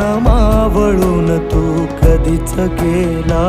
मावळून तू कधीच गेला